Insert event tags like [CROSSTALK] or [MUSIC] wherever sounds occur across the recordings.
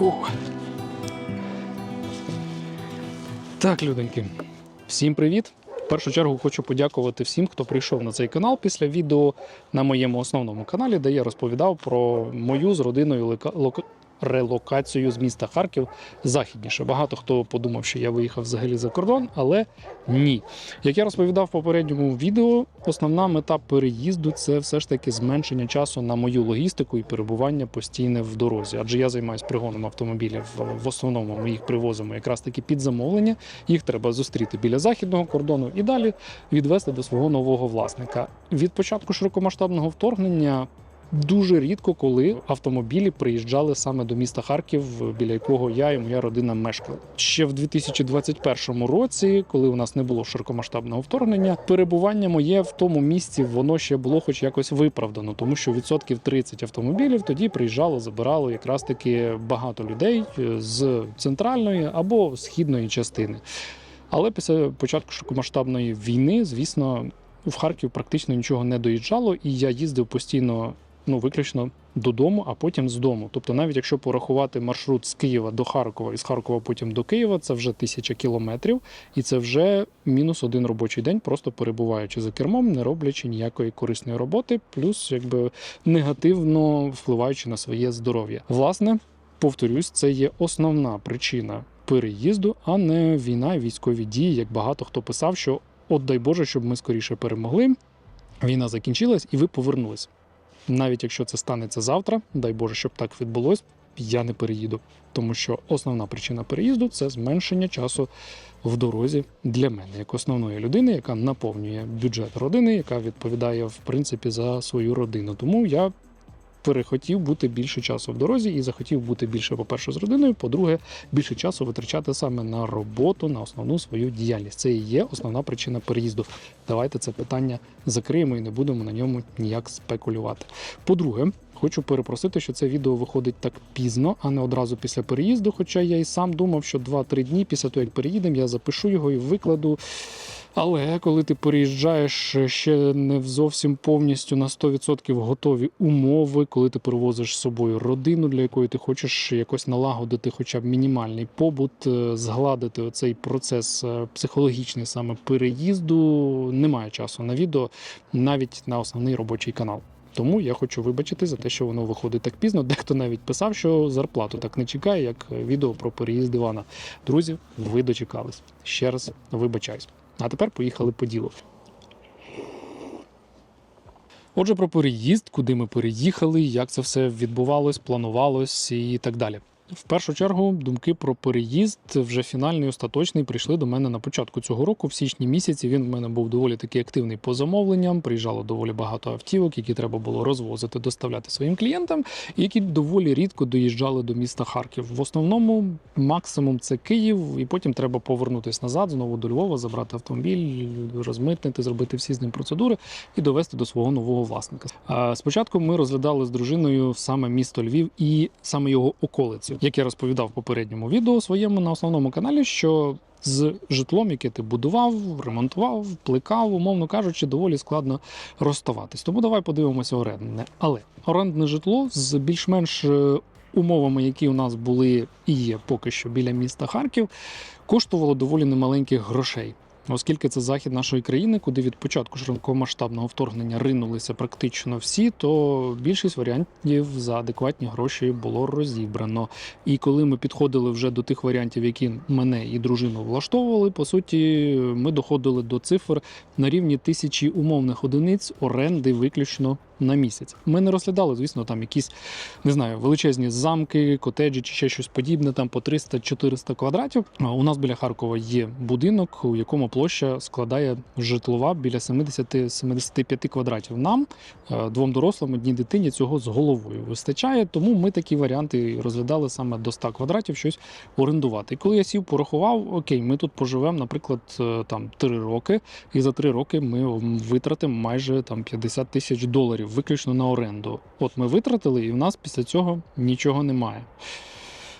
Ух. Так, люденьки, всім привіт! В першу чергу хочу подякувати всім, хто прийшов на цей канал після відео на моєму основному каналі, де я розповідав про мою з родиною лока- релокацію з міста Харків західніше. Багато хто подумав, що я виїхав взагалі за кордон, але ні. Як я розповідав в попередньому відео, основна мета переїзду це все ж таки зменшення часу на мою логістику і перебування постійне в дорозі. Адже я займаюся пригоном автомобілів. В основному ми їх привозимо якраз таки під замовлення. Їх треба зустріти біля західного кордону і далі відвести до свого нового власника. Від початку широкомасштабного вторгнення. Дуже рідко, коли автомобілі приїжджали саме до міста Харків, біля якого я і моя родина мешкали. Ще в 2021 році, коли у нас не було широкомасштабного вторгнення, перебування моє в тому місці воно ще було хоч якось виправдано, тому що відсотків 30 автомобілів тоді приїжджало, забирало якраз таки багато людей е, з центральної або східної частини. Але після початку широкомасштабної війни, звісно, в Харків практично нічого не доїжджало, і я їздив постійно, ну виключно додому, а потім з дому. Тобто, навіть якщо порахувати маршрут з Києва до Харкова і з Харкова потім до Києва, це вже тисяча кілометрів, і це вже мінус один робочий день, просто перебуваючи за кермом, не роблячи ніякої корисної роботи, плюс якби негативно впливаючи на своє здоров'я. Власне, повторюсь, це є основна причина переїзду, а не війна і військові дії, як багато хто писав, що от дай Боже, щоб ми скоріше перемогли. Війна закінчилась і ви повернулись. Навіть якщо це станеться завтра, дай Боже, щоб так відбулось, я не переїду. Тому що основна причина переїзду це зменшення часу в дорозі для мене, як основної людини, яка наповнює бюджет родини, яка відповідає в принципі за свою родину. Тому я перехотів бути більше часу в дорозі і захотів бути більше, по-перше, з родиною. По-друге, більше часу витрачати саме на роботу, на основну свою діяльність. Це і є основна причина переїзду. Давайте це питання закриємо і не будемо на ньому ніяк спекулювати. По-друге, хочу перепросити, що це відео виходить так пізно, а не одразу після переїзду. Хоча я і сам думав, що 2-3 дні після того, як переїдемо, я запишу його і викладу. Але коли ти переїжджаєш ще не зовсім повністю на 100% готові умови, коли ти привозиш з собою родину, для якої ти хочеш якось налагодити, хоча б мінімальний побут, е, згладити оцей процес е, психологічний саме переїзду, немає часу на відео, навіть на основний робочий канал. Тому я хочу вибачити за те, що воно виходить так пізно. Дехто навіть писав, що зарплату так не чекає, як відео про переїзд Івана. Друзі, ви дочекались. Ще раз вибачаюсь. А тепер поїхали по ділу. Отже, про переїзд, куди ми переїхали, як це все відбувалось, планувалось і так далі. В першу чергу думки про переїзд вже фінальний, остаточний прийшли до мене на початку цього року. В січні місяці він в мене був доволі таки активний по замовленням. Приїжджало доволі багато автівок, які треба було розвозити, доставляти своїм клієнтам, які доволі рідко доїжджали до міста Харків. В основному максимум це Київ, і потім треба повернутися назад, знову до Львова, забрати автомобіль, розмитнити, зробити всі з ним процедури і довести до свого нового власника. Спочатку ми розглядали з дружиною саме місто Львів і саме його околиці. Як я розповідав в попередньому відео своєму на основному каналі, що з житлом, яке ти будував, ремонтував, плекав, умовно кажучи, доволі складно розставатись. Тому давай подивимося орендне. Але орендне житло з більш-менш е, умовами, які у нас були і є поки що біля міста Харків, коштувало доволі немаленьких грошей. Оскільки це захід нашої країни, куди від початку широкомасштабного вторгнення ринулися практично всі, то більшість варіантів за адекватні гроші було розібрано. І коли ми підходили вже до тих варіантів, які мене і дружину влаштовували, по суті, ми доходили до цифр на рівні тисячі умовних одиниць оренди виключно на місяць. Ми не розглядали, звісно, там якісь не знаю, величезні замки, котеджі чи ще щось подібне, там по 300-400 квадратів. У нас біля Харкова є будинок, у якому площа складає житлова біля 70-75 квадратів. Нам, е, двом дорослим, одній дитині, цього з головою вистачає. Тому ми такі варіанти розглядали саме до 100 квадратів щось орендувати. І коли я сів, порахував, окей, ми тут поживемо, наприклад, е, там 3 роки, і за 3 роки ми витратимо майже там 50 тисяч доларів виключно на оренду. От ми витратили, і в нас після цього нічого немає.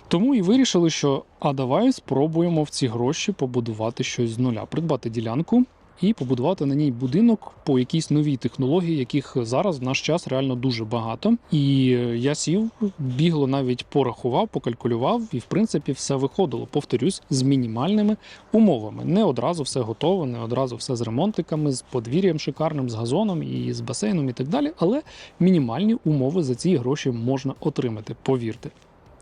Тому і вирішили, що а давай спробуємо в ці гроші побудувати щось з нуля, придбати ділянку і побудувати на ній будинок по якійсь новій технології, яких зараз в наш час реально дуже багато. І я сів, бігло навіть порахував, покалькулював, і в принципі все виходило. Повторюсь, з мінімальними умовами. Не одразу все готово, не одразу все з ремонтиками, з подвір'ям шикарним, з газоном і з басейном і так далі. Але мінімальні умови за ці гроші можна отримати, повірте.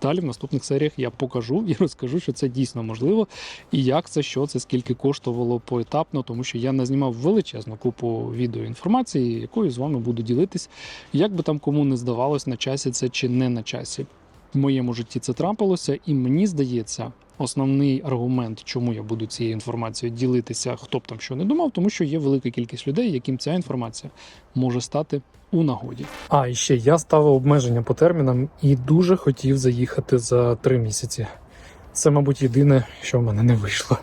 Далі в наступних серіях я покажу і розкажу, що це дійсно можливо, і як це, що це, скільки коштувало поетапно, тому що я назнімав величезну купу відеоінформації, якою з вами буду ділитись, як би там кому не здавалось, на часі це чи не на часі. В моєму житті це трапилося, і мені здається, основний аргумент, чому я буду цією інформацією ділитися, хто б там що не думав, тому що є велика кількість людей, яким ця інформація може стати у нагоді. А і ще я ставив обмеження по термінам і дуже хотів заїхати за три місяці. Це, мабуть, єдине, що в мене не вийшло.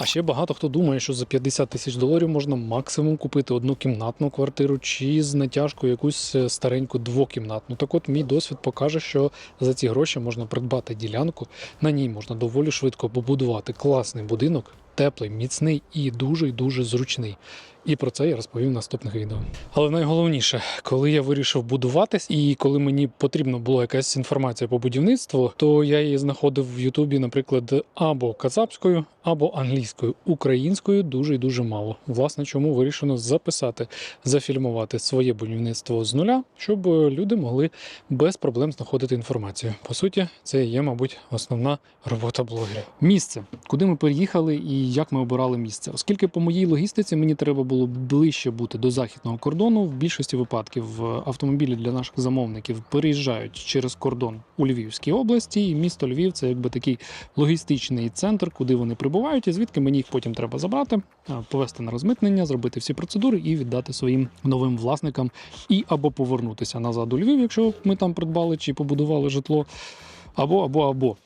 А ще багато хто думає, що за 50 тисяч доларів можна максимум купити однокімнатну квартиру чи з натяжкою якусь е, стареньку двокімнатну. Так от мій досвід покаже, що за ці гроші можна придбати ділянку, на ній можна доволі швидко побудувати класний будинок, теплий, міцний і дуже дуже зручний. І про це я розповім в наступних відео. Але найголовніше, коли я вирішив будуватись, і коли мені потрібна була якась інформація по будівництву, то я її знаходив в Ютубі, наприклад, або казапською, або англійською, українською дуже і дуже мало. Власне, чому вирішено записати, зафільмувати своє будівництво з нуля, щоб люди могли без проблем знаходити інформацію. По суті, це є, мабуть, основна робота блогерів. Місце, куди ми переїхали і як ми обирали місце, оскільки по моїй логістиці мені треба було ближче бути до західного кордону. В більшості випадків е, автомобілі для наших замовників переїжджають через кордон у Львівській області. І місто Львів це якби такий логістичний центр, куди вони прибувають, і звідки мені їх потім треба забрати, е, повести на розмитнення, зробити всі процедури і віддати своїм новим власникам, і або повернутися назад у Львів, якщо ми там придбали чи побудували житло, або або або.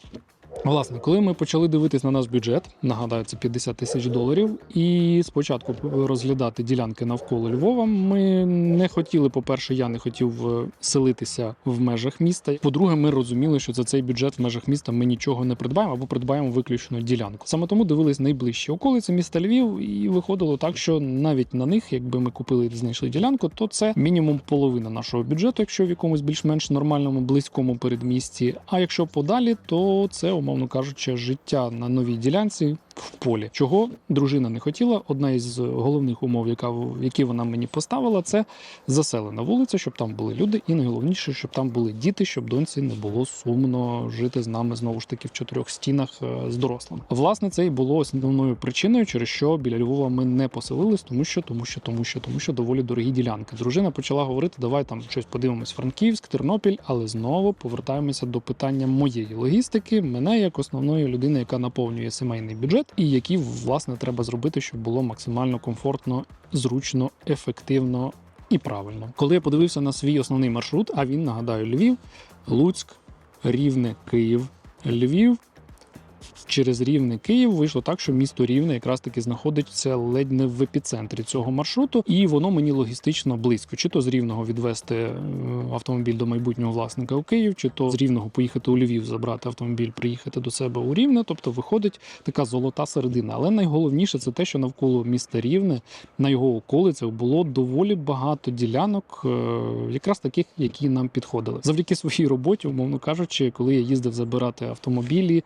Власне, коли ми почали дивитись на наш бюджет, нагадаю, це 50 тисяч доларів, і спочатку розглядати ділянки навколо Львова, ми не хотіли. По-перше, я не хотів е, селитися в межах міста. По-друге, ми розуміли, що за цей бюджет в межах міста ми нічого не придбаємо або придбаємо виключно ділянку. Саме тому дивились найближчі околиці міста Львів, і виходило так, що навіть на них, якби ми купили знайшли ділянку, то це мінімум половина нашого бюджету, якщо в якомусь більш-менш нормальному близькому передмісті. А якщо подалі, то це умовно кажучи, життя на новій ділянці в полі. Чого дружина не хотіла. Одна із головних умов, яка які вона мені поставила, це заселена вулиця, щоб там були люди, і найголовніше, щоб там були діти, щоб доньці не було сумно жити з нами знову ж таки в чотирьох стінах е, з дорослим. Власне, це і було основною причиною, через що біля Львова ми не поселились, тому що, тому що, тому що, тому що доволі дорогі ділянки. Дружина почала говорити: давай там щось подивимось, Франківськ, Тернопіль, але знову повертаємося до питання моєї логістики. Мене як основної людини, яка наповнює сімейний бюджет, і які власне треба зробити, щоб було максимально комфортно, зручно, ефективно і правильно. Коли я подивився на свій основний маршрут, а він нагадаю Львів, Луцьк, Рівне, Київ, Львів. Через Рівне Київ вийшло так, що місто Рівне якраз таки знаходиться ледь не в епіцентрі цього маршруту, і воно мені логістично близько. Чи то з Рівного відвести е, автомобіль до майбутнього власника у Київ, чи то з Рівного поїхати у Львів, забрати автомобіль, приїхати до себе у Рівне. Тобто виходить така золота середина. Але найголовніше це те, що навколо міста Рівне на його околицях було доволі багато ділянок, е, якраз таких, які нам підходили. Завдяки своїй роботі, умовно кажучи, коли я їздив забирати автомобілі.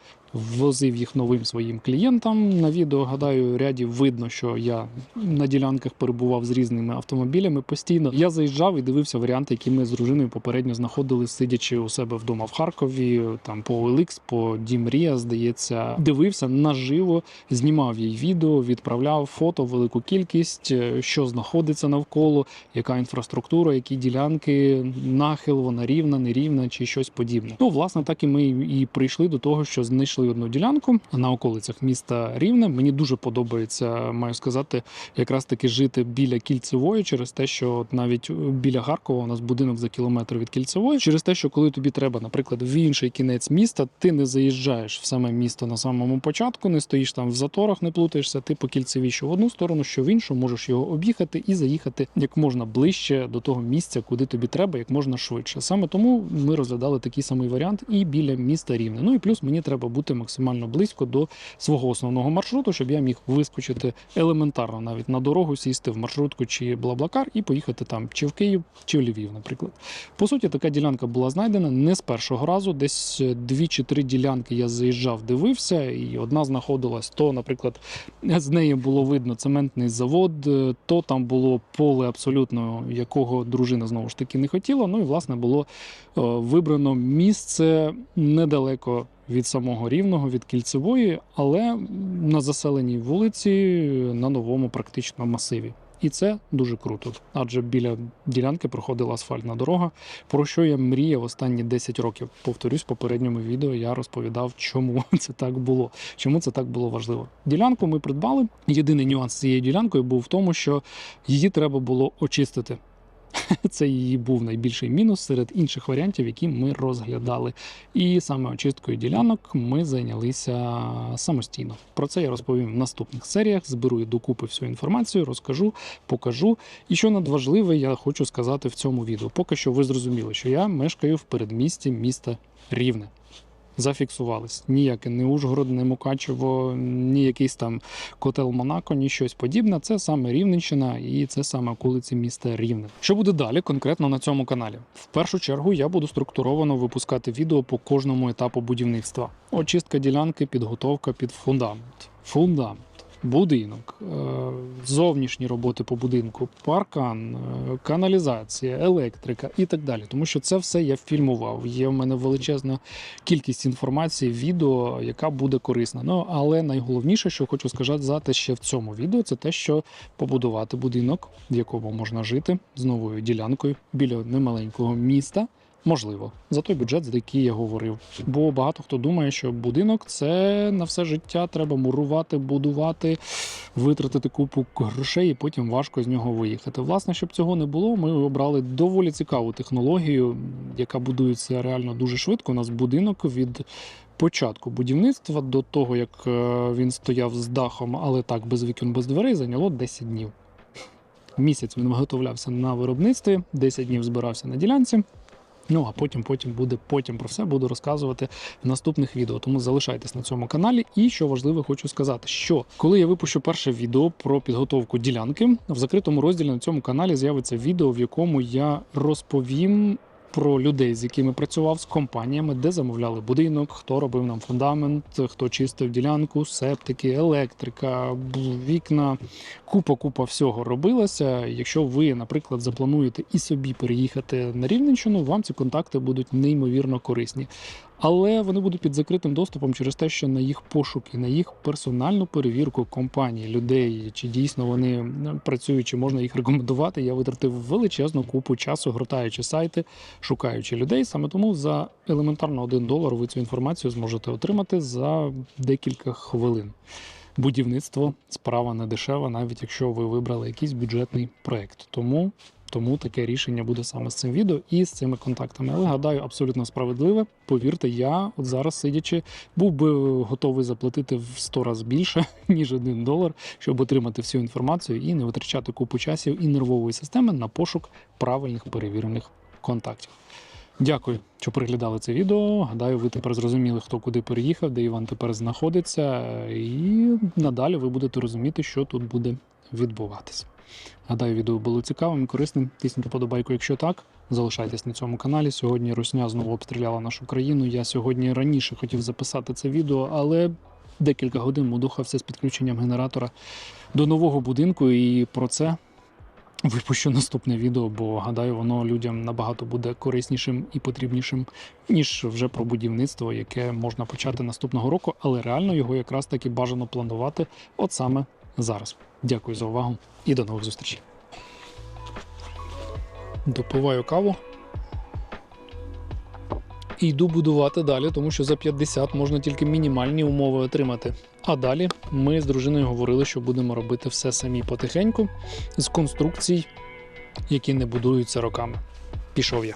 Ввозив їх новим своїм клієнтам. На відео гадаю, ряді видно, що я на ділянках перебував з різними автомобілями постійно. Я заїжджав і дивився варіанти, які ми з дружиною попередньо знаходили, сидячи у себе вдома в Харкові, там по OLX, по Дімрія, здається, дивився наживо, знімав їй відео, відправляв фото, велику кількість, е, що знаходиться навколо, яка інфраструктура, які ділянки, нахил, вона рівна, нерівна чи щось подібне. Ну, власне, так і ми і прийшли до того, що знайшли одну ділянку на околицях міста Рівне. Мені дуже подобається, маю сказати, якраз таки жити біля кільцевої, через те, що навіть біля Харкова у нас будинок за кілометр від кільцевої, через те, що коли тобі треба, наприклад, в інший кінець міста, ти не заїжджаєш в саме місто на самому початку, не стоїш там в заторах, не плутаєшся. Ти по кільцевій, що в одну сторону, що в іншу, можеш його об'їхати і заїхати як можна ближче до того місця, куди тобі треба, як можна швидше. Саме тому ми розглядали такий самий варіант і біля міста Рівне. Ну і плюс мені треба бути максимально максимально близько до свого основного маршруту, щоб я міг вискочити елементарно навіть на дорогу, сісти в маршрутку чи Блаблакар і поїхати там чи в Київ, чи в Львів, наприклад. По суті, така ділянка була знайдена не з першого разу. Десь е, дві чи три ділянки я заїжджав, дивився, і одна знаходилась то, наприклад, [LAUGHS] з неї було видно цементний завод, е, то там було поле абсолютно, якого дружина знову ж таки не хотіла. Ну і власне було е, вибрано місце недалеко від самого рівного, від кільцевої, але на заселеній вулиці на новому практично масиві. І це дуже круто, адже біля ділянки проходила асфальтна дорога, про що я мріяв останні 10 років. Повторюсь, в попередньому відео я розповідав, чому [LAUGHS] це так було, чому це так було важливо. Ділянку ми придбали. Єдиний нюанс з цією ділянкою був в тому, що її треба було очистити. [LAUGHS] Це її був найбільший мінус серед інших варіантів, які ми розглядали. І саме очисткою ділянок ми зайнялися самостійно. Про це я розповім в наступних серіях. Зберу докупи всю інформацію, розкажу, покажу. І що надважливе, я хочу сказати в цьому відео. Поки що ви зрозуміли, що я мешкаю в передмісті міста Рівне. Зафіксувались. Ніяке не Ужгород, не Мукачево, ні якийсь там котел Монако, ні щось подібне. Це саме Рівненщина і це саме околиці міста Рівне. Що буде далі конкретно на цьому каналі? В першу чергу я буду структуровано випускати відео по кожному етапу будівництва: очистка ділянки, підготовка під фундамент, фундамент. Будинок, е, зовнішні роботи по будинку, паркан, е, каналізація, електрика і так далі. Тому що це все я фільмував. Є в мене величезна кількість інформації, відео, яка буде корисна. Ну але найголовніше, що хочу сказати ще в цьому відео, це те, що побудувати будинок, в якому можна жити з новою ділянкою біля немаленького міста. Можливо, за той бюджет, за який я говорив. Бо багато хто думає, що будинок це на все життя треба мурувати, будувати, витратити купу грошей, і потім важко з нього виїхати. Власне, щоб цього не було, ми обрали доволі цікаву технологію, яка будується реально дуже швидко. У нас будинок від початку будівництва до того, як е, він стояв з дахом, але так без вікон, без дверей, зайняло 10 днів. Місяць він виготовлявся на виробництві, 10 днів збирався на ділянці. Ну а потім, потім буде потім про все буду розказувати в наступних відео. Тому залишайтесь на цьому каналі. І що важливо, хочу сказати, що коли я випущу перше відео про підготовку ділянки, в закритому розділі на цьому каналі з'явиться відео, в якому я розповім. Про людей, з якими працював з компаніями, де замовляли будинок, хто робив нам фундамент, хто чистив ділянку, септики, електрика, вікна, купа купа всього робилася. Якщо ви, наприклад, заплануєте і собі переїхати на Рівненщину, вам ці контакти будуть неймовірно корисні. Але вони будуть під закритим доступом через те, що на їх пошуки, на їх персональну перевірку компанії, людей, чи дійсно вони працюють, чи можна їх рекомендувати. Я витратив величезну купу часу, гортаючи сайти, шукаючи людей. Саме тому за елементарно 1 долар ви цю інформацію зможете отримати за декілька хвилин. Будівництво справа не дешева, навіть якщо ви вибрали якийсь бюджетний проект. Тому тому таке рішення буде саме з цим відео і з цими контактами. Але гадаю, абсолютно справедливе. Повірте, я от зараз сидячи, був би готовий заплатити в 100 разів більше [LAUGHS] ніж один долар, щоб отримати всю інформацію і не витрачати купу часів і нервової системи на пошук правильних перевірених контактів. Дякую, що переглядали це відео. Гадаю, ви тепер зрозуміли, хто куди переїхав, де Іван тепер знаходиться, і надалі ви будете розуміти, що тут буде відбуватися. Гадаю, відео було цікавим і корисним. Тисніть подобайку, якщо так. Залишайтесь на цьому каналі. Сьогодні Русня знову обстріляла нашу країну. Я сьогодні раніше хотів записати це відео, але декілька годин мудухався з підключенням генератора до нового будинку, і про це випущу наступне відео, бо гадаю, воно людям набагато буде кориснішим і потрібнішим, ніж вже про будівництво, яке можна почати наступного року, але реально його якраз таки бажано планувати от саме зараз. Дякую за увагу і до нових зустрічей. Допиваю каву. І йду будувати далі, тому що за 50 можна тільки мінімальні умови отримати. А далі ми з дружиною говорили, що будемо робити все самі потихеньку з конструкцій, які не будуються роками. Пішов я.